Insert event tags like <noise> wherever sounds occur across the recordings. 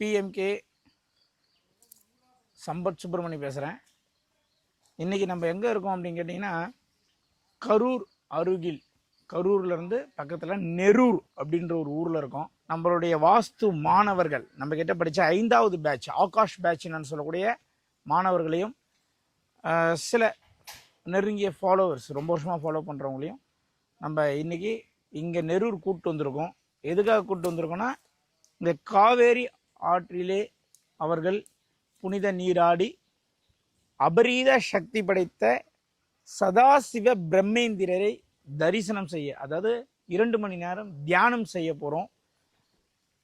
PMK Sampath Subramani பேசுகிறேன் இன்றைக்கி நம்ம எங்கே இருக்கோம் அப்படின்னு கேட்டிங்கன்னா கரூர் அருகில் கரூர்லேருந்து பக்கத்தில் நெரூர் அப்படின்ற ஒரு ஊரில் இருக்கோம். நம்மளுடைய வாஸ்து மாணவர்கள் நம்ம கிட்ட படித்த ஐந்தாவது பேட்ச் ஆகாஷ் பேட்ச்னு சொல்லக்கூடிய மாணவர்களையும் சில நெருங்கிய ஃபாலோவர்ஸ் ரொம்ப வருஷமாக ஃபாலோ பண்ணுறவங்களையும் நம்ம இன்றைக்கி இங்கே நெரூர் கூப்பிட்டு வந்திருக்கோம். எதுக்காக கூப்பிட்டு வந்திருக்கோம்னா இந்த காவேரி ஆற்றிலே அவர்கள் புனித நீராடி அபரீத சக்தி படைத்த சதாசிவ பிரம்மேந்திரரை தரிசனம் செய்ய அதாவது இரண்டு மணி நேரம் தியானம் செய்ய போகிறோம்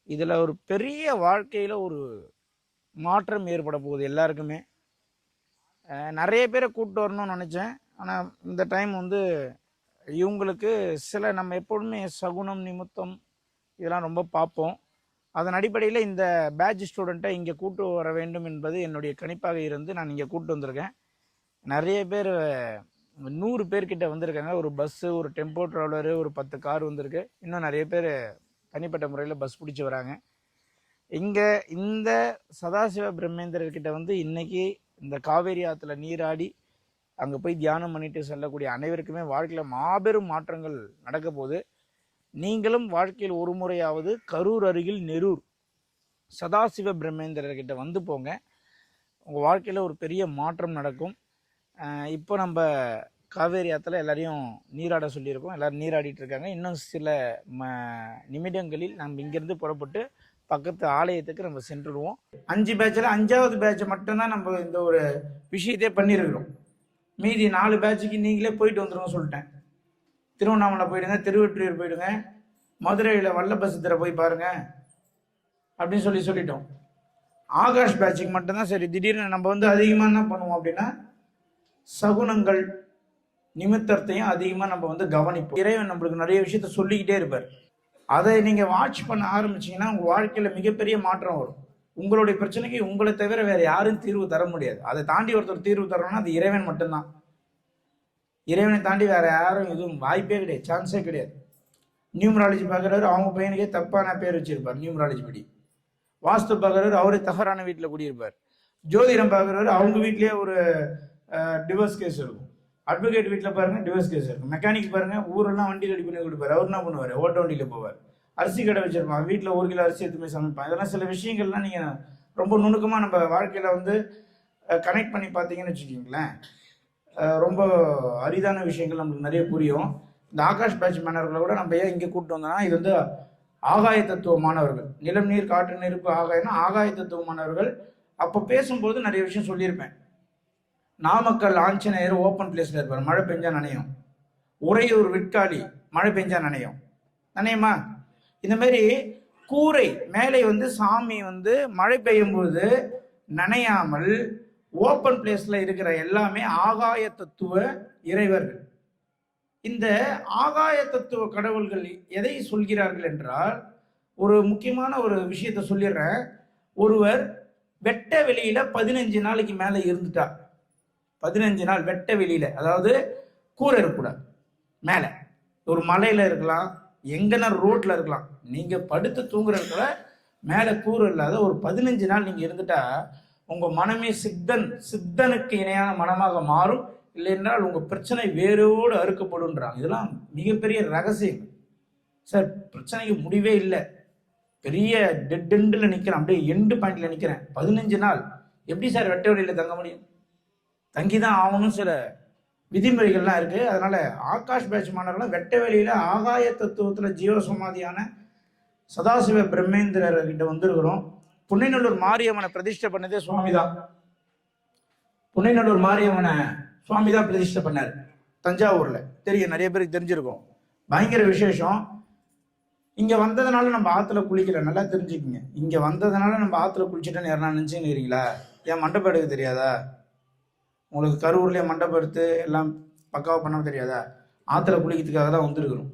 இதில் ஒரு பெரிய வாழ்க்கையில் ஒரு மாற்றம் ஏற்பட போகுது எல்லாருக்குமே. நிறைய பேரை கூப்பிட்டு வரணும்னு நினச்சேன். ஆனால் இந்த டைம் வந்து இவங்களுக்கு சில நம்ம எப்பொழுதுமே சகுனம் நிமித்தம் இதெல்லாம் ரொம்ப பார்ப்போம். அதன் அடிப்படையில் இந்த பேட்ச் ஸ்டூடெண்ட்டை இங்கே கூட்டு வர வேண்டும் என்பது என்னுடைய கணிப்பாக இருந்து நான் இங்கே கூப்பிட்டு வந்திருக்கேன். நிறைய பேர் நூறு பேர்கிட்ட வந்திருக்காங்க. ஒரு பஸ்ஸு ஒரு டெம்போ ட்ராவலரு ஒரு பத்து கார் வந்திருக்கு. இன்னும் நிறைய பேர் தனிப்பட்ட முறையில் பஸ் பிடிச்சி வராங்க. இங்கே இந்த சதாசிவ பிரம்மேந்திரர்கிட்ட வந்து இன்றைக்கி இந்த காவேரி ஆற்றுல நீராடி அங்கே போய் தியானம் பண்ணிட்டு செல்லக்கூடிய அனைவருக்குமே வாழ்க்கையில் மாபெரும் மாற்றங்கள் நடக்க போகுது. நீங்களும் வாழ்க்கையில் ஒரு முறையாவது கரூர் அருகில் நெரூர் சதாசிவ பிரம்மேந்திரர்கிட்ட வந்து போங்க. உங்கள் வாழ்க்கையில் ஒரு பெரிய மாற்றம் நடக்கும். இப்போ நம்ம காவேரி ஆற்றுல எல்லாரையும் நீராட சொல்லியிருக்கோம். எல்லோரும் நீராடிட்டு இருக்காங்க. இன்னும் சில ம நிமிடங்களில் நம்ம இங்கேருந்து புறப்பட்டு பக்கத்து ஆலயத்துக்கு நம்ம சென்றுடுவோம். அஞ்சு பேட்சில் அஞ்சாவது பேட்சை மட்டும்தான் நம்ம இந்த ஒரு விஷயத்தையே பண்ணியிருக்கிறோம். மீதி நாலு பேட்சுக்கு நீங்களே போயிட்டு வந்துருங்க சொல்லிட்டேன். திருவண்ணாமலை போயிடுங்க திருவெற்றியூர் போயிடுங்க மதுரையில் வல்லபசித்தரை போய் பாருங்க அப்படின்னு சொல்லி சொல்லிட்டோம். ஆகாஷ் பேட்சுக்கு மட்டும்தான் சரி திடீர்னு நம்ம வந்து அதிகமாக என்ன பண்ணுவோம் அப்படின்னா சகுனங்கள் நிமித்தத்தையும் அதிகமாக நம்ம வந்து கவனிப்போம். இறைவன் நம்மளுக்கு நிறைய விஷயத்த சொல்லிக்கிட்டே இருப்பார். அதை நீங்கள் வாட்ச் பண்ண ஆரம்பிச்சிங்கன்னா உங்கள் வாழ்க்கையில் மிகப்பெரிய மாற்றம் வரும். உங்களுடைய பிரச்சனைக்கு உங்களை தவிர வேறு யாரும் தீர்வு தர முடியாது. அதை தாண்டி ஒருத்தர் தீர்வு தரணும்னா அது இறைவன் மட்டும்தான். இறைவனை தாண்டி வேற யாரும் எதுவும் வாய்ப்பே கிடையாது சான்ஸே கிடையாது. நியூமராலஜி பார்க்குறவர் அவங்க பையனுக்கே தப்பான பேர் வச்சிருப்பார் நியூமராலஜி படி. வாஸ்து பார்க்குறவர் அவரே தகரான வீட்டில் குடியிருப்பார். ஜோதிடம் பார்க்குறவர் அவங்க வீட்லேயே ஒரு டிவோர்ஸ் கேஸ் இருக்கும். அட்வொகேட் வீட்டில் பாருங்க டிவோர்ஸ் கேஸ் இருக்கும். மெக்கானிக் பாருங்கள் ஊரெல்லாம் வண்டி ரெடி பண்ணி கொடுப்பார். அவர் என்ன பண்ணுவார்? ஓட்ட வண்டியில் போவார். அரிசி கடை வச்சிருப்பான் வீட்டில் ஒரு கிலோ அரிசி எடுத்துமே சமைப்பான் இதெல்லாம் சில விஷயங்கள்லாம் நீங்கள் ரொம்ப நுணுக்கமாக நம்ம வாழ்க்கையில் வந்து கனெக்ட் பண்ணி பார்த்தீங்கன்னு வச்சுக்கிங்களேன். ரொம்ப அரிதான விஷயங்கள் நம்மளுக்கு நிறைய புரியும். இந்த ஆகாஷ் பேட்ச் மேனர்களை கூட நம்ம ஏன் இங்கே கூப்பிட்டு வந்தோம்னா இது வந்து ஆகாய தத்துவமானவர்கள் நிலம் நீர் காற்று நெருப்பு ஆகாயம்னா ஆகாய தத்துவமானவர்கள் அப்போ பேசும்போது நிறைய விஷயம் சொல்லியிருப்பேன். நாமக்கல் ஆஞ்சநேயர் ஓப்பன் பிளேஸில் இருப்பார். மழை பெஞ்சா நனையும். உறையூர் விற்காளி மழை பெஞ்சா நனையும். நனையுமா? இந்த மாதிரி கூரை மேலே வந்து சாமி வந்து மழை பெய்யும் பொழுது நனையாமல் ஓப்பன் பிளேஸ்ல இருக்கிற எல்லாமே ஆகாய தத்துவ இறைவர்கள். இந்த ஆகாய தத்துவ கடவுள்கள் எதை சொல்கிறார்கள் என்றால் ஒரு முக்கியமான ஒரு விஷயத்தை சொல்லிடுறேன். ஒருவர் வெட்ட வெளியில பதினஞ்சு நாளைக்கு மேல இருந்துட்டா. பதினஞ்சு நாள் வெட்ட வெளியில அதாவது கூரை இருக்கக்கூடாது. மேலே. ஒரு மலையில இருக்கலாம் எங்கன்னா ரோட்ல இருக்கலாம். நீங்க படுத்து தூங்குறதுக்குள்ள மேலே கூரை இல்லாத ஒரு பதினஞ்சு நாள் நீங்க இருந்துட்டா உங்க மனமே சித்தன் சித்தனுக்கு இணையான மனமாக மாறும். இல்லை என்றால் உங்க பிரச்சனை வேரோடு அறுக்கப்படுன்றாங்க இதெல்லாம் மிகப்பெரிய ரகசியம் சார் பிரச்சனைக்கு முடிவே இல்லை. பெரிய டெட் எண்டில் நிற்கிறேன் அப்படியே எண்டு பாயிண்டில் நிற்கிறேன் பதினஞ்சு நாள். எப்படி சார் வெட்ட வழியில் தங்க முடியும்? தங்கி தான் ஆகணும் சில விதிமுறைகள்லாம் இருக்கு. அதனால ஆகாஷ் பேட்ச் மாணவர்கள் வெட்ட வெளியில ஆகாய தத்துவத்தில் ஜீவசமாதியான சதாசிவ பிரம்மேந்திரர்கிட்ட வந்திருக்கிறோம். புன்னைநல்லூர் மாரியம்மனை பிரதிஷ்டை பண்ணதே சுவாமி தான் புன்னைநல்லூர் மாரியம்மனை சுவாமி தான் பிரதிஷ்டை பண்ணார். தஞ்சாவூர்ல. தெரியும் நிறைய பேருக்கு தெரிஞ்சிருக்கும். பயங்கர விசேஷம். இங்க வந்ததுனால நம்ம ஆத்துல குளிக்கல. நல்லா தெரிஞ்சுக்கங்க. இங்க வந்ததுனால நம்ம ஆத்துல குளிச்சுட்டோன்னு யாரா நினைச்சுங்கிறீங்களா? ஏன் மண்டபம் எடுக்க தெரியாதா? உங்களுக்கு கரூர்லயே மண்டபம் எடுத்து எல்லாம் பக்காவாக பண்ண தெரியாதா? ஆற்றுல குளிக்கிறதுக்காக தான் வந்திருக்கிறோம்.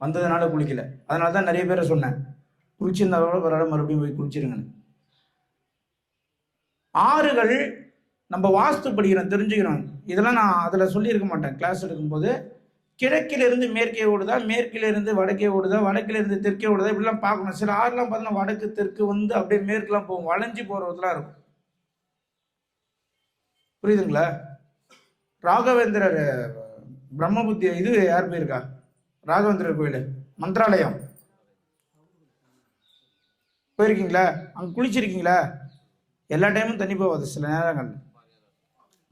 வந்ததுனால குளிக்கல. அதனால தான் நிறைய பேரை சொன்னேன். குளிச்சிருந்தாலும் வர மறுபடியும் போய் குளிச்சிருங்கன்னு. ஆறுகள் நம்ம வாஸ்து படிக்கிறோம் தெரிஞ்சுக்கிறோம் இதெல்லாம் நான் அதில் சொல்லியிருக்க மாட்டேன். கிளாஸ் எடுக்கும்போது கிழக்கிலிருந்து மேற்கே ஓடுதா மேற்கிலிருந்து வடக்கே ஓடுதா வடக்கிலிருந்து தெற்கே ஓடுதா இப்படிலாம் பார்க்கணும். சில ஆறுலாம் பார்த்தீங்கன்னா வடக்கு தெற்கு வந்து அப்படியே மேற்குலாம் போகும். வளைஞ்சு போகிறதுலாம் இருக்கும். புரியுதுங்களா? ராகவேந்திரர் பிரம்மபுத்தி இது யார் போயிருக்கா? ராகவேந்திரர் கோயில் மந்திராலயம். போயிருக்கீங்களா? அங்கே குளிச்சிருக்கீங்களா? எல்லா டைமும் தண்ணி போகாது சில நேரங்கள்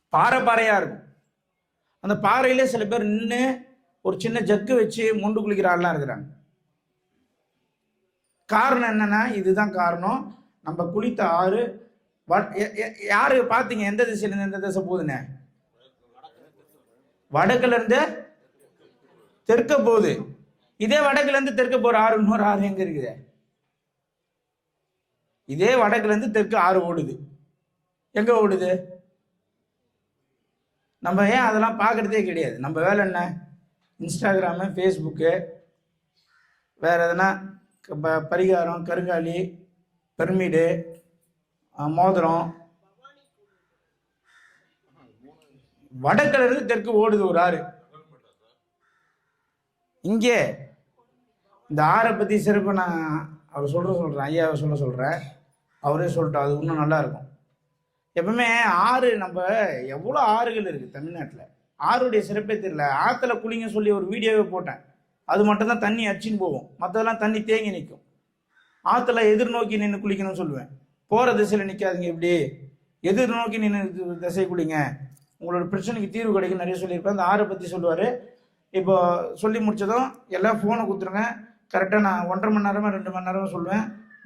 பாறை பாறையாக இருக்கும். அந்த பாறையிலே சில பேர் நின்று ஒரு சின்ன ஜக்கு வச்சு முண்டு குளிக்கிற ஆள்லாம் இருக்கிறாங்க. காரணம் என்னன்னா இதுதான் காரணம். நம்ம குளித்த ஆறு வ- எ- யாரு பார்த்தீங்க எந்த திசையிலேருந்து எந்த திசை போகுதுனே வடக்குலேருந்து தெற்க போகுது. இதே வடக்குலேருந்து தெற்க போகிற ஆறு இன்னொரு ஆறு எங்கே இருக்குது? இதே வடக்குலேருந்து தெற்கு ஆறு ஓடுது. எங்கே ஓடுது? நம்ம ஏன் அதெல்லாம் பார்க்குறதே கிடையாது. நம்ம வேலை என்ன? இன்ஸ்டாகிராமு ஃபேஸ்புக்கு வேறு எதனா ப- பரிகாரம் கருங்காலி பெர்மிடு மோதிரம். வடக்குல இருந்து தெற்கு ஓடுது ஒரு ஆறு. இங்கே இந்த ஆறை பற்றி சிறப்பு நான் அவர் சொல்கிற சொல்கிறேன் ஐயாவை சொல்ல சொல்கிறேன் அவரே சொல்லிட்டு அது இன்னும் நல்லா இருக்கும் எப்பவுமே ஆறு நம்ம எவ்வளோ ஆறுகள் இருக்குது தமிழ்நாட்டில்? ஆறுடைய சிறப்பே தெரியல. ஆற்றுல குளிங்க சொல்லி ஒரு வீடியோவே போட்டேன். அது மட்டும்தான் தண்ணி அடிச்சின்னு போகும். மற்றதெல்லாம் தண்ணி தேங்கி நிற்கும். ஆற்றுல எதிர்நோக்கி நின்று குளிக்கணும்னு சொல்லுவேன். போகிற திசையில் நிற்காதீங்க இப்படி. எதிர்நோக்கி நின்று திசை குளிங்க. உங்களோட பிரச்சனைக்கு தீர்வு கிடைக்கும் நிறைய சொல்லியிருப்பேன். அந்த ஆறை பற்றி சொல்லுவார். இப்போ சொல்லி முடிச்சதும் எல்லாம் ஃபோனை கொடுத்துருங்க. கரெக்டாக நான் ஒன்றரை மணி நேரமா ரெண்டு மணி நேரமாக சொல்லுவேன்.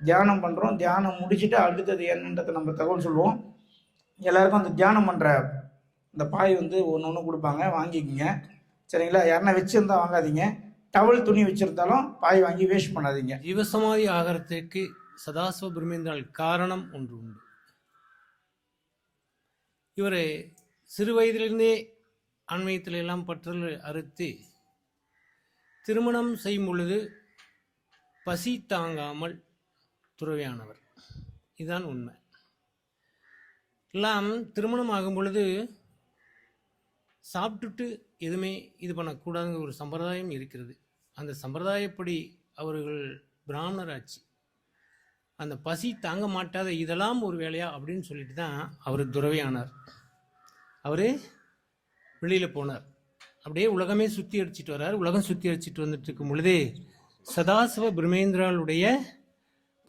தியானம் பண்ணுறோம் தியானம் முடிச்சுட்டு அடுத்தது என்னன்றதை நம்ம தகவல் சொல்லுவோம். எல்லாருக்கும் அந்த தியானம் பண்ணுற இந்த பாய் வந்து ஒன்று ஒன்று கொடுப்பாங்க. வாங்கிக்கோங்க. சரிங்களா? யாருன்னா வச்சுருந்தா வாங்காதீங்க. டவல் துணி வச்சுருந்தாலும் பாய் வாங்கி வேஸ்ட் பண்ணாதீங்க. ஜீவசமாதி ஆகிறதுக்கு சதாசிவ பிரம்மேந்திரால் காரணம் ஒன்று உண்டு. இவர் சிறு வயதிலிருந்தே ஆன்மீகத்தில் எல்லாம் பற்றல் அறுத்து திருமணம் செய்யும் பொழுது பசி தாங்காமல் துறவியானவர். இதுதான் உண்மை. எல்லாம் திருமணம் ஆகும் பொழுது சாப்பிட்டுட்டு எதுவுமே இது பண்ணக்கூடாதுங்கிற ஒரு சம்பிரதாயம் இருக்கிறது. அந்த சம்பிரதாயப்படி அவர்கள் பிராமணராட்சி அந்த பசி தாங்க மாட்டாத இதெல்லாம் ஒரு வேலையா அப்படின்னு சொல்லிட்டு தான் அவர் துறவியானார். அவர் வெளியில் போனார். அப்படியே உலகமே சுற்றி அடிச்சிட்டு வர்றார் உலகம் சுற்றி அடிச்சிட்டு வந்துட்டு இருக்கும் பொழுதே சதாசிவ பிரமேந்திராளுடைய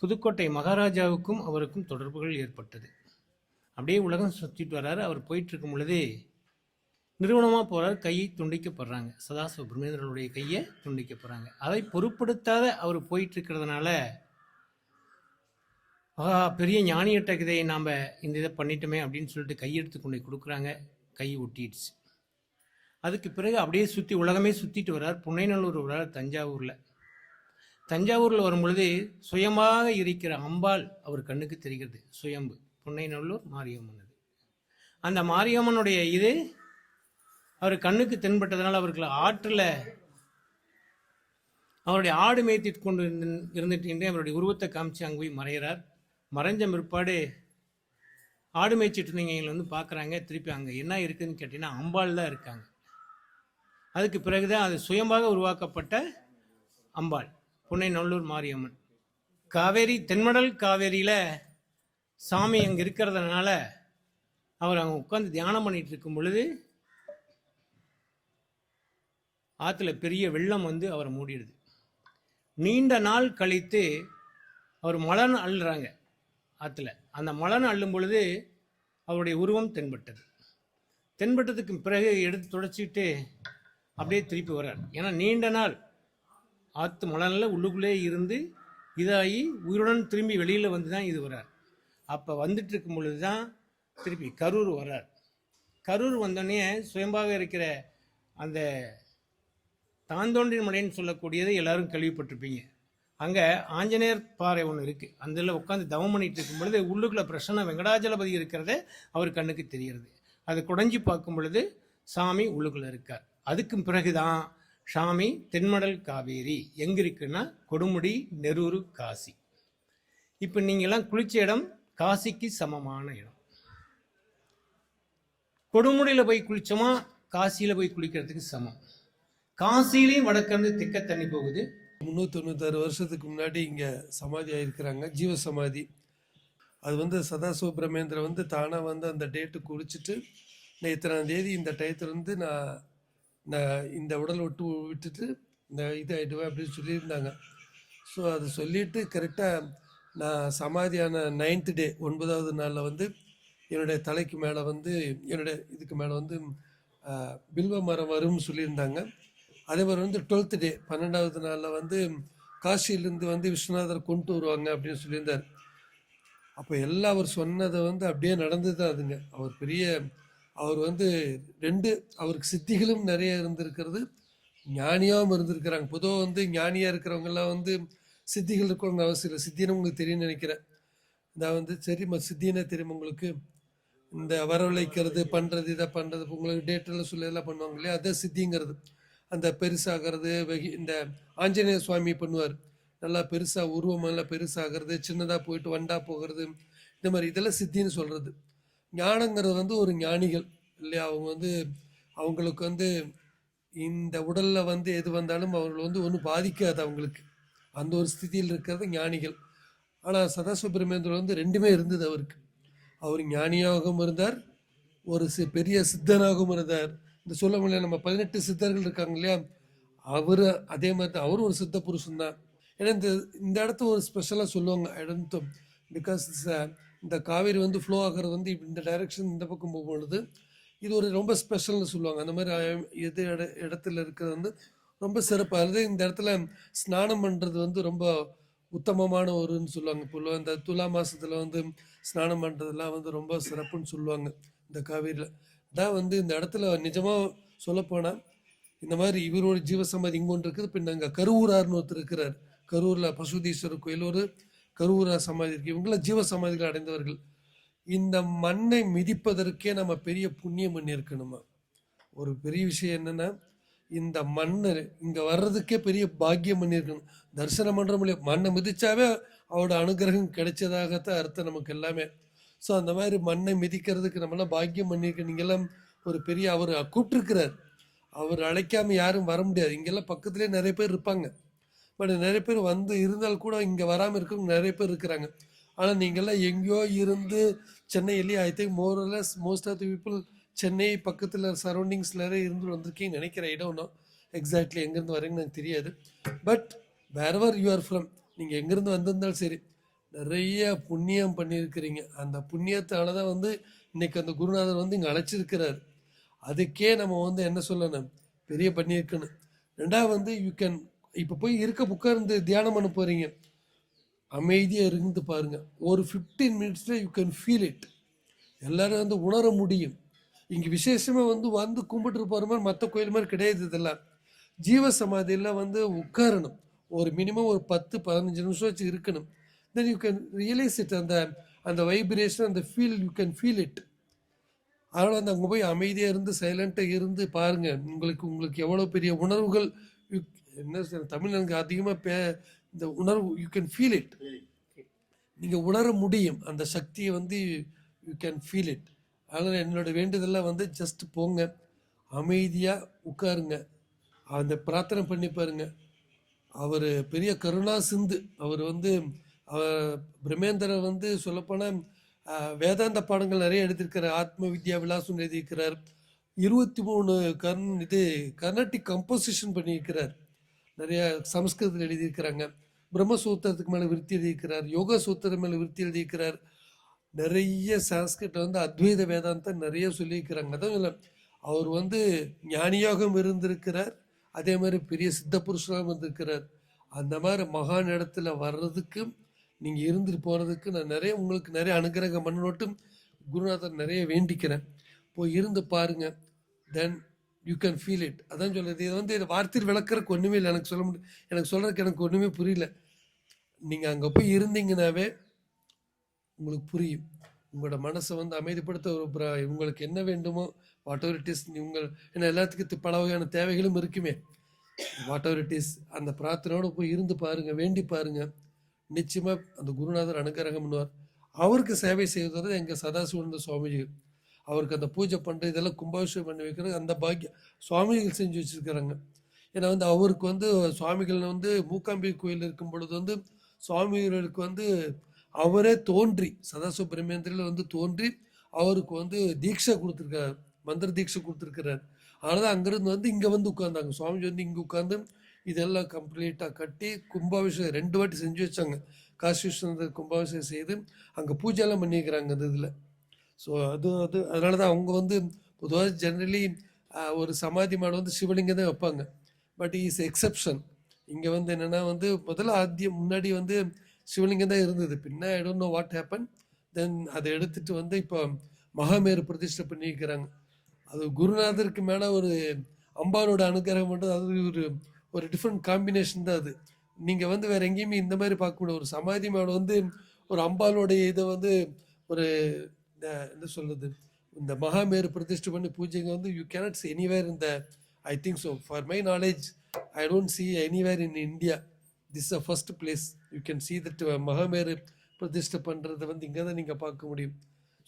புதுக்கோட்டை மகாராஜாவுக்கும் அவருக்கும் தொடர்புகள் ஏற்பட்டது. அப்படியே உலகம் சுற்றிட்டு வர்றாரு அவர் போயிட்டுருக்கும் பொழுதே நிறுவனமாக போகிறார் கையை துண்டிக்கப்படுறாங்க சதாசிவ பிரம்மேந்திரனுடைய கையை துண்டிக்கப்படுறாங்க அதை பொருட்படுத்தாத அவர் போயிட்டு இருக்கிறதுனால பெரிய ஞானியிட்ட இதை நாம் இந்த இதை பண்ணிட்டோமே அப்படின்னு சொல்லிட்டு கையெடுத்து கொண்டு கொடுக்குறாங்க. கை ஒட்டிடுச்சு. அதுக்கு பிறகு அப்படியே சுற்றி உலகமே சுற்றிட்டு வர்றார் புன்னைநல்லூர் வர்றார் தஞ்சாவூரில். தஞ்சாவூரில் வரும்பொழுது சுயமாக இருக்கிற அம்பாள் அவர் கண்ணுக்கு தெரிகிறது. சுயம்பு. புன்னைநல்லூர் மாரியம்மன் அது. அந்த மாரியம்மனுடைய இது அவர் கண்ணுக்கு தென்பட்டதனால் அவர்கள் ஆற்றில் அவருடைய ஆடு மேய்த்திட்டு கொண்டு இருந்து- இருந்துட்டு அவருடைய உருவத்தை காமிச்சு அங்கே போய் மறைகிறார். மறைஞ்ச பிற்பாடு ஆடு மேய்ச்சிட்டு இருந்தீங்க வந்து பார்க்குறாங்க. திருப்பி அங்கே என்ன இருக்குதுன்னு கேட்டிங்கன்னா அம்பாள் தான் இருக்காங்க. அதுக்கு பிறகுதான் அது சுயமாக உருவாக்கப்பட்ட அம்பாள். புன்னை நல்லூர் மாரியம்மன். காவேரி தென்மடல் காவேரியில் சாமி அங்கே இருக்கிறதுனால அவர் அங்கே உட்காந்து தியானம் பண்ணிட்டு இருக்கும் பொழுது ஆற்றுல பெரிய வெள்ளம் வந்து அவரை மூடிடுது. நீண்ட நாள் கழித்து அவர் மலன் அள்ளுறாங்க ஆற்றுல அந்த மலன் அள்ளும் பொழுது அவருடைய உருவம் தென்பட்டது. தென்பட்டதுக்கு பிறகு எடுத்து துடைச்சிட்டு அப்படியே திருப்பி வர்றார். ஏன்னா நீண்ட நாள் ஆற்று மலனில் உள்ளுக்குள்ளே இருந்து இதாகி உயிருடன் திரும்பி வெளியில் வந்து தான் இது வர்றார் அப்போ வந்துட்டு இருக்கும் பொழுது தான் திருப்பி கரூர் வர்றார் கரூர் வந்தோடனே சுயம்பாக இருக்கிற அந்த தாந்தோன்றின் மலைன்னு சொல்லக்கூடியதை எல்லாரும் கேள்விப்பட்டிருப்பீங்க. அங்கே ஆஞ்சநேயர் பாறை ஒன்று இருக்குது அந்த உட்காந்து தவம் பண்ணிட்டு இருக்கும் பொழுது உள்ளுக்குள்ள பிரசன்ன வெங்கடாஜலபதி இருக்கிறத அவர் கண்ணுக்கு தெரிகிறது. அது குடஞ்சி பார்க்கும் பொழுது சாமி உள்ளுக்குள்ளே இருக்கார். அதுக்கும் பிறகுதான் சாமி தென்மடல் காவேரி. எங்க இருக்குன்னா கொடுமுடி நெரூர் காசி. இப்போ நீங்கெல்லாம் குளிச்ச இடம் காசிக்கு சமமான இடம். கொடுமுடியில் போய் குளிச்சோமா காசியில் போய் குளிக்கிறதுக்கு சமம். காசிலையும் வடக்கிருந்து திக்க தண்ணி போகுது. முந்நூற்றி தொண்ணூத்தாறு வருஷத்துக்கு முன்னாடி இங்கே சமாதி ஆகிருக்கிறாங்க ஜீவ சமாதி அது வந்து சதா சுப்பிரமேந்திர வந்து தானாக வந்து அந்த டேட்டு குறிச்சிட்டு இத்தனாம் தேதி இந்த டயத்துலேருந்து நான் நான் இந்த உடல் விட்டு விட்டுட்டு இந்த இது ஆகிடுவேன் அப்படின்னு சொல்லியிருந்தாங்க. ஸோ அதை சொல்லிட்டு கரெக்டாக நான் சமாதியான நைன்த் டே ஒன்பதாவது நாளில் வந்து என்னுடைய தலைக்கு மேலே வந்து என்னுடைய இதுக்கு மேலே வந்து பில்வ மரம் வரும்னு சொல்லியிருந்தாங்க. அதே மாதிரி வந்து டுவெல்த் டே பன்னெண்டாவது நாளில் வந்து காசியிலேருந்து வந்து விஸ்வநாதர் கொண்டு வருவாங்க அப்படின்னு சொல்லியிருந்தார். அப்போ எல்லாம் அவர் சொன்னதை வந்து அப்படியே நடந்து தான் அதுங்க. அவர் பெரிய அவர் வந்து ரெண்டு அவருக்கு சித்திகளும் நிறைய இருந்திருக்கிறது. ஞானியாகவும் இருந்திருக்கிறாங்க. பொதுவாக வந்து ஞானியாக இருக்கிறவங்கெல்லாம் வந்து சித்திகள் இருக்கவங்க அவசியம் இல்லை. சித்தின்னு உங்களுக்கு தெரியும்னு நினைக்கிறேன். நான் வந்து சரிம்மா சித்தினா தெரியும் உங்களுக்கு. இந்த வரவழைக்கிறது பண்ணுறது இதை பண்ணுறது உங்களுக்கு டேட்டெல்லாம் சொல்லி எல்லாம் பண்ணுவாங்க இல்லையா? அதான் சித்திங்கிறது. அந்த பெருசாகிறது வெகி இந்த ஆஞ்சநேய சுவாமி பண்ணுவார். நல்லா பெருசாக உருவம் நல்லா பெருசாகிறது சின்னதாக போயிட்டு வண்டா போகிறது. இந்த மாதிரி இதெல்லாம் சித்தின்னு சொல்கிறது ஞானங்கிறது வந்து ஒரு ஞானிகள் இல்லையா? அவங்க வந்து அவங்களுக்கு வந்து இந்த உடலில் வந்து எது வந்தாலும் அவர்கள் வந்து ஒன்றும் பாதிக்காது அவங்களுக்கு. அந்த ஒரு ஸ்திதியில் இருக்கிறது ஞானிகள். ஆனால் சதாசிவபிரமேந்திரர் வந்து ரெண்டுமே இருந்தது அவருக்கு. அவர் ஞானியாகவும் இருந்தார் ஒரு சி பெரிய சித்தனாகவும் இருந்தார். இந்த சொல்ல முடியல நம்ம பதினெட்டு சித்தர்கள் இருக்காங்க இல்லையா? அவர் அதே மாதிரி தான் அவரும் ஒரு சித்த புருஷன் தான் ஏன்னா இந்த இந்த இடத்த ஒரு ஸ்பெஷலாக சொல்லுவாங்க இடத்தும் பிகாஸ் இந்த காவேரி வந்து ஃப்ளோ ஆகிறது வந்து இந்த டைரக்ஷன் இந்த பக்கம் போகும்பொழுது இது ஒரு ரொம்ப ஸ்பெஷல்னு சொல்லுவாங்க. அந்த மாதிரி எது இட இடத்துல இருக்கிறது வந்து ரொம்ப சிறப்பாக இருந்தது இந்த இடத்துல ஸ்நானம் பண்ணுறது வந்து ரொம்ப உத்தமமான ஒருன்னு சொல்லுவாங்க. பொதுவாக இந்த துலா மாதத்தில் வந்து ஸ்நானம் பண்ணுறதுலாம் வந்து ரொம்ப சிறப்புன்னு சொல்லுவாங்க இந்த காவேரியில். தான் வந்து இந்த இடத்துல நிஜமாக சொல்லப்போனால் இந்த மாதிரி இவரோட ஜீவசமாதி இங்கே ஒன்று இருக்குது பின்ன அங்கே கருவூரார்னு ஒருத்தர் இருக்கிறார். கரூரில் பசுதீஸ்வரர் கோயில் ஒரு கருவூரார் சமாதி இருக்கு. இவங்களாம் ஜீவ சமாதிகள் அடைந்தவர்கள். இந்த மண்ணை மிதிப்பதற்கே நம்ம பெரிய புண்ணியம் பண்ணியிருக்கணுமா ஒரு பெரிய விஷயம் என்னென்னா இந்த மண் இங்கே வர்றதுக்கே பெரிய பாக்கியம் பண்ணியிருக்கணும் தரிசனம் பண்ணுற முடியும் மண்ணை மிதிச்சாவே அவரோட அனுகிரகம் கிடைச்சதாகத்தான் அர்த்தம் நமக்கு எல்லாமே. ஸோ அந்த மாதிரி மண்ணை மிதிக்கிறதுக்கு நம்மளாம் பாக்கியம் பண்ணியிருக்க நீங்கெல்லாம் ஒரு பெரிய அவர் கூப்பிட்டுருக்கிறார் அவர் அழைக்காமல் யாரும் வர முடியாது. இங்கெல்லாம் பக்கத்துலேயே நிறைய பேர் இருப்பாங்க. பட் நிறைய பேர் வந்து இருந்தால் கூட இங்கே வராமல் இருக்கவங்க நிறைய பேர் இருக்கிறாங்க. ஆனால் நீங்கள்லாம் எங்கேயோ இருந்து சென்னையிலேயே I think more or less most of the people Chennai பக்கத்தில் சரௌண்டிங்ஸில் இருந்து வந்திருக்கீங்க நினைக்கிறேன். இடம் எக்ஸாக்ட்லி எங்கேருந்து வரீங்கன்னு எனக்கு தெரியாது. But wherever you are from நீங்கள் எங்கேருந்து வந்திருந்தாலும் சரி நிறைய புண்ணியம் பண்ணியிருக்கிறீங்க. அந்த புண்ணியத்தால தான் வந்து இன்னைக்கு அந்த குருநாதர் வந்து இங்கே அழைச்சிருக்கிறார். அதுக்கே நம்ம வந்து என்ன சொல்லணும்? பெரிய பண்ணியிருக்கணும். ரெண்டாவது வந்து யூ கேன் இப்போ போய் இருக்க உட்கார்ந்து தியானம் பண்ண போகிறீங்க அமைதியாக இருந்து பாருங்கள் ஒரு ஃபிஃப்டீன் மினிட்ஸில் யூ கேன் ஃபீல் இட் எல்லோரும் வந்து உணர முடியும். இங்கே விசேஷமாக வந்து வந்து கும்பிட்டு போகிற மாதிரி மற்ற கோயில் மாதிரி கிடையாது இதெல்லாம். ஜீவ சமாதியில் வந்து உட்காரணும். ஒரு மினிமம் ஒரு பத்து பதினஞ்சு நிமிஷம் வச்சு இருக்கணும். Then you can realise it அந்த அந்த வைப்ரேஷன் அந்த feel you can feel it அதனால் அந்த அங்கே போய் அமைதியாக இருந்து சைலண்ட்டாக இருந்து பாருங்கள் உங்களுக்கு உங்களுக்கு எவ்வளோ பெரிய உணர்வுகள் என்ன சொல்றது, தமிழ் எனக்கு அதிகமாக பே இந்த உணர்வு யூ கேன் ஃபீல் இட் நீங்கள் உணர முடியும். அந்த சக்தியை வந்து யூ கேன் ஃபீல் இட் அதனால் என்னோட வேண்டுதெல்லாம் வந்து ஜஸ்ட் போங்க. அமைதியாக உட்காருங்க. அந்த பிரார்த்தனை பண்ணி பாருங்க. அவர் பெரிய கருணா சிந்து. அவர் வந்து அவர் பிரம்மேந்திரர் வந்து சொல்லப்போனால் வேதாந்த பாடங்கள் நிறைய எழுதியிருக்கிறார் ஆத்ம வித்யா விலாசம் எழுதியிருக்கிறார். இருபத்தி மூணு கர்ன் இது கர்நாடிக் கம்போசிஷன் பண்ணியிருக்கிறார். நிறைய சமஸ்கிருதத்தில் எழுதியிருக்கிறாங்க. பிரம்மசூத்திரத்துக்கு மேலே விருத்தி எழுதியிருக்கிறார். யோகா சூத்திரம் மேலே விருத்தி எழுதியிருக்கிறார். நிறைய சான்ஸ்கிரிட் வந்து அத்வைத வேதாந்தம் நிறைய சொல்லியிருக்கிறாங்க. அதான் இல்லை அவர் வந்து ஞானியாகவும் இருந்திருக்கிறார். அதே மாதிரி பெரிய சித்த புருஷனாகவும் இருந்திருக்கிறார். அந்த மாதிரி மகான் இடத்துல வர்றதுக்கு நீங்கள் இருந்துட்டு போகிறதுக்கு நான் நிறைய உங்களுக்கு நிறைய அனுகிரகம் பண்ணணுட்டும் குருநாதர் நிறைய வேண்டிக்கிறேன். போய் இருந்து பாருங்க. Then you can feel it அதான் சொல்கிறது இது வந்து வார்த்தையில் விளக்குறதுக்கு ஒன்றுமே இல்லை. எனக்கு சொல்ல முடியும் எனக்கு சொல்கிறதுக்கு எனக்கு ஒன்றுமே புரியல. நீங்கள் அங்கே போய் இருந்தீங்கன்னாவே உங்களுக்கு புரியும். உங்களோட மனசை வந்து அமைதிப்படுத்த ஒரு உங்களுக்கு என்ன வேண்டுமோ வாட் எவர் இட் இஸ் உங்கள் ஏன்னா எல்லாத்துக்கும் பல வகையான தேவைகளும் இருக்குமே. வாட் எவர் இட் இஸ் அந்த பிரார்த்தனையோடு போய் இருந்து பாருங்கள் வேண்டி பாருங்கள் நிச்சயமாக அந்த குருநாதர் அனுகிரகம் பண்ணுவார். அவருக்கு சேவை செய்வது எங்கள் சதாசிவந்த சுவாமிஜி. அவருக்கு அந்த பூஜை பண்ணுற இதெல்லாம் கும்பாபிஷேகம் பண்ணி வைக்கிறது அந்த பாக்கியம். சுவாமிகள் செஞ்சு வச்சிருக்கிறாங்க. ஏன்னா வந்து அவருக்கு வந்து சுவாமிகள் வந்து மூக்காம்பி கோயில் இருக்கும் பொழுது வந்து சுவாமிகளுக்கு வந்து அவரே தோன்றி சதாசிவ வந்து தோன்றி அவருக்கு வந்து தீட்சை கொடுத்துருக்காரு மந்திர தீட்சை கொடுத்துருக்கிறார். அதனால அங்கேருந்து வந்து இங்கே வந்து உட்காந்தாங்க சுவாமிஜி வந்து இங்கே உட்காந்து இதெல்லாம் கம்ப்ளீட்டாக கட்டி கும்பாபிஷேகம் ரெண்டு வாட்டி செஞ்சு வச்சாங்க. காசி விஸ்வநாதர் கும்பாபிஷேகம் செய்து அங்கே பூஜையெல்லாம் பண்ணியிருக்கிறாங்க அந்த இதில். ஸோ அது அது அதனால தான் அவங்க வந்து பொதுவாக ஜென்ரலி ஒரு சமாதி மாடு வந்து சிவலிங்கம் தான் வைப்பாங்க. பட் இஸ் எக்ஸெப்ஷன் இங்கே வந்து என்னென்னா வந்து முதல்ல ஆத்தியம் முன்னாடி வந்து சிவலிங்கம் தான் இருந்தது. பின்ன I don't know what happen then அதை எடுத்துகிட்டு வந்து இப்போ மகாமேரு பிரதிஷ்டை பண்ணியிருக்கிறாங்க. அது குருநாதருக்கு மேலே ஒரு அம்பானோட அனுகிரகம் பண்ணுறது அது ஒரு ஒரு டிஃப்ரெண்ட் காம்பினேஷன் தான் அது. நீங்கள் வந்து வேறு எங்கேயுமே இந்த மாதிரி பார்க்க முடியாது ஒரு சமாதி மேலே வந்து ஒரு அம்பாலோடைய இதை வந்து ஒரு இந்த- என்ன சொல்கிறது இந்த மகாமேரு பிரதிஷ்டை பண்ணி பூஜைங்க வந்து you cannot see anywhere in I think so for my knowledge I don't see anywhere in India this uh first place you can see that Mahameru பிரதிஷ்டை பண்ணுறதை வந்து இங்கே தான் நீங்கள் பார்க்க முடியும்.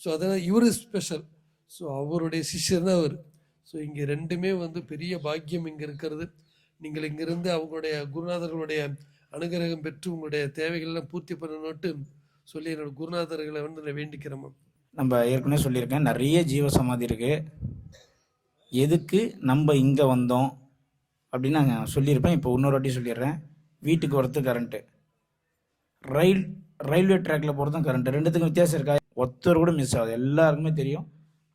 ஸோ அதனால் இவர் ஸ்பெஷல் ஸோ அவருடைய சிஷ்யர் தான் அவர் ஸோ இங்கே ரெண்டுமே வந்து பெரிய பாக்கியம் இங்கே இருக்கிறது. நீங்கள் இங்கேருந்து அவங்களுடைய குருநாதர்களுடைய அனுகிரகம் பெற்று உங்களுடைய தேவைகள்லாம் பூர்த்தி பண்ணணும்ட்டு சொல்லி என்னோடய குருநாதர்களை வந்து நான் வேண்டிக்கிறேன் நம்ம ஏற்கனவே சொல்லியிருக்கேன். நிறைய ஜீவ சமாதி இருக்கு. எதுக்கு நம்ம இங்கே வந்தோம் அப்படின்னு நான் சொல்லியிருப்பேன். இப்போ இன்னொரு வாட்டி சொல்லிடுறேன். வீட்டுக்கு வரது கரண்ட்டு ரயில் ரயில்வே ட்ராக்ல போகிறதும் கரண்ட்டு ரெண்டுத்துக்கும் வித்தியாசம் இருக்கா? ஒருத்தர் கூட மிஸ் ஆகுது. எல்லாருக்குமே தெரியும்.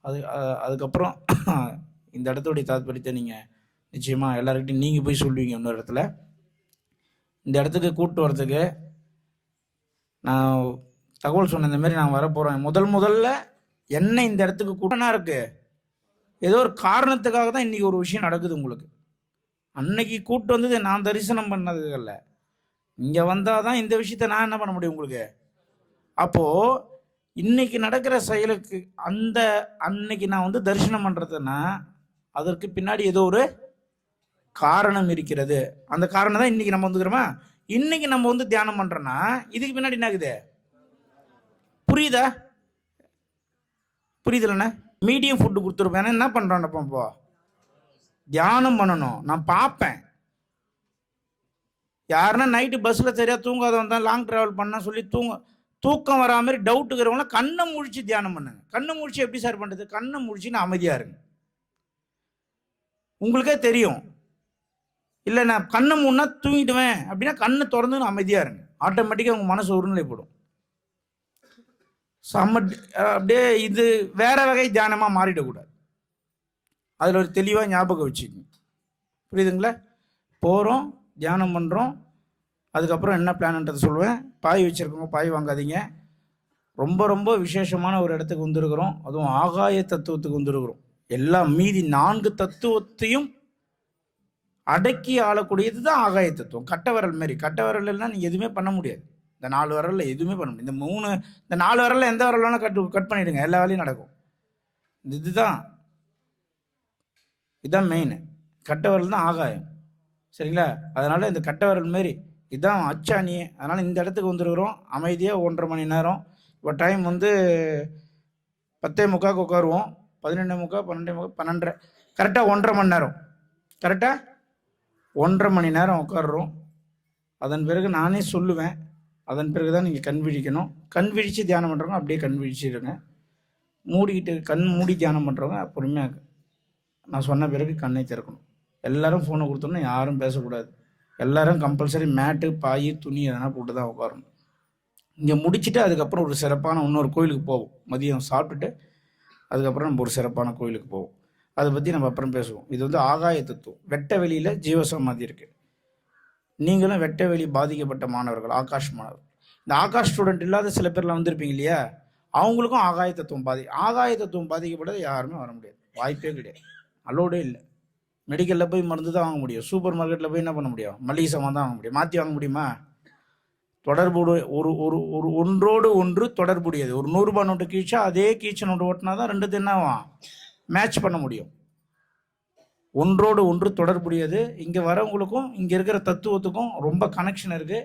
அது அதுக்கப்புறம் <clears throat> இந்த இடத்துடைய தாத்பரியத்தை நீங்கள் நிச்சயமாக எல்லாருக்கிட்டையும் நீங்கள் போய் சொல்லுவீங்க இன்னொரு இடத்துல. இந்த இடத்துக்கு கூப்பிட்டு வரதுக்கு நான் தகவல் சொன்ன இந்த மாதிரி நான் வரப்போகிறேன் முதல் முதல்ல என்ன இந்த இடத்துக்கு கூட்டனா இருக்கு? ஏதோ ஒரு காரணத்துக்காக தான் இன்னைக்கு ஒரு விஷயம் நடக்குது உங்களுக்கு. அன்னைக்கு கூட்டு வந்தது நான் தரிசனம் பண்ணது இல்லை இங்கே வந்தால் தான் இந்த விஷயத்த நான் என்ன பண்ண முடியும் உங்களுக்கு? அப்போது இன்னைக்கு நடக்கிற செயலுக்கு அந்த அன்னைக்கு நான் வந்து தரிசனம் பண்ணுறதுன்னா அதற்கு பின்னாடி ஏதோ ஒரு காரணம் இருக்கிறது. அந்த காரணம் தான் இன்னைக்கு நம்ம வந்துக்கிறோமா? இன்னைக்கு நம்ம வந்து தியானம் பண்ணுறோன்னா இதுக்கு பின்னாடி என்ன ஆகுது? புரியுதா? புரியுதுலண்ணே? மீடியம் ஃபுட்டு கொடுத்துருப்பேன். என்ன பண்றோம் இப்போ? தியானம் பண்ணணும். நான் பார்ப்பேன். யாருன்னா நைட்டு பஸ்ஸில் சரியாக தூங்காதவன் தான் லாங் ட்ராவல் பண்ண சொல்லி தூங்க தூக்கம் வரா மாதிரி இருக்கிறவங்களாம் கண்ணை முழிச்சு தியானம் பண்ணுங்க. கண்ணை முழிச்சு எப்படி சார் பண்ணுறது கண்ணை முழிச்சுன்னு அமைதியாக இருங்க. உங்களுக்கே தெரியும். இல்லை நான் கண்ணை முன்னா தூங்கிடுவேன் அப்படின்னா கண்ணை திறந்து நான் அமைதியாக இருங்க ஆட்டோமேட்டிக்காக உங்கள் மனசு ஒருநிலைப்படும் செம்ம அப்படியே இது வேற வகை தியானமாக மாறிடக்கூடாது. அதில் ஒரு தெளிவாக ஞாபகம் வச்சுக்கோங்க புரியுதுங்களா? போகிறோம் தியானம் பண்ணுறோம் அதுக்கப்புறம் என்ன பிளான்ன்றதை சொல்லுவேன். பாய் வச்சுருக்கவங்க பாய் வாங்காதீங்க. ரொம்ப ரொம்ப விசேஷமான ஒரு இடத்துக்கு வந்திருக்கிறோம். அதுவும் ஆகாய தத்துவத்துக்கு வந்திருக்கிறோம். எல்லா மீதி நான்கு தத்துவத்தையும் அடக்கி ஆளக்கூடியது தான் ஆகாய தத்துவம். கட்ட விரல் மாரி. கட்ட விரல்னா நீ எதுவுமே பண்ண முடியாது. இந்த நாலு வரல எதுவுமே பண்ண முடியும் இந்த மூணு இந்த நாலு வரல எந்த விரல் வேணாலும் கட் கட் பண்ணிடுங்க. எல்லா வேலையும் நடக்கும். இந்த இதுதான். இதுதான் மெயின் கட்ட வரல் தான் ஆகாயம். சரிங்களா? அதனால இந்த கட்ட வரல் மாரி இதுதான் அச்சாணி. அதனால இந்த இடத்துக்கு வந்துருக்குறோம். அமைதியாக ஒன்றரை மணி நேரம். இப்போ டைம் வந்து பத்தே முக்காக்கு உட்காருவோம். பதினெண்டு முக்கா பன்னெண்டே முக்கா பன்னெண்டரை. கரெக்டாக ஒன்றரை மணி நேரம். கரெக்டாக ஒன்றரை மணி நேரம் உட்காடுறோம் அதன் பிறகு நானே சொல்லுவேன். அதன் பிறகு தான் நீங்கள் கண் விழிக்கணும். கண் விழித்து தியானம் பண்ணுறவங்க அப்படியே கண் விழிச்சிடுங்க மூடிக்கிட்டு கண் மூடி தியானம் பண்ணுறவங்க பொறுமையாக நான் சொன்ன பிறகு கண்ணை திறக்கணும். எல்லாரும் ஃபோனை கொடுத்தோன்னா யாரும் பேசக்கூடாது. எல்லாரும் கம்பல்சரி மேட்டு பாய் துணி எதனா போட்டு தான் உட்காரணும். இங்கே முடிச்சுட்டு அதுக்கப்புறம் ஒரு சிறப்பான இன்னொரு கோயிலுக்கு போவோம். மதியம் சாப்பிட்டுட்டு அதுக்கப்புறம் நம்ம ஒரு சிறப்பான கோயிலுக்கு போவோம். அதை பற்றி நம்ம அப்புறம் பேசுவோம். இது வந்து ஆகாய தத்துவம். வெட்ட வெளியில் ஜீவசமாதி இருக்குது நீங்களும் வெட்ட வெளி பாதிக்கப்பட்ட மாணவர்கள் ஆகாஷ் மாணவர். இந்த ஆகாஷ் ஸ்டூடெண்ட் இல்லாத சில பேர்லாம் வந்திருப்பீங்க இல்லையா? அவங்களுக்கும் ஆகாய தத்துவம் பாதி ஆகாய தத்துவம் பாதிக்கப்பட்டது யாருமே வர முடியாது. வாய்ப்பே கிடையாது. அலோடே இல்லை. மெடிக்கலில் போய் மருந்து தான் வாங்க முடியும். சூப்பர் மார்க்கெட்டில் போய் என்ன பண்ண முடியும்? மளிகை சாமான் தான் வாங்க முடியும். மாற்றி வாங்க முடியுமா? தொடர்புடைய ஒரு ஒரு ஒரு ஒன்றோடு ஒன்று தொடர்புடையது. ஒரு நூறுரூபா நோட்டு கீழ்ச்சா அதே கீச்சன் நோட்டு ஓட்டினா தான் ரெண்டு தின்னாவும். மேட்ச் பண்ண முடியும். ஒன்றோடு ஒன்று தொடர்புடையது. இங்கே வரவங்களுக்கும் இங்கே இருக்கிற தத்துவத்துக்கும் ரொம்ப கனெக்ஷன் இருக்குது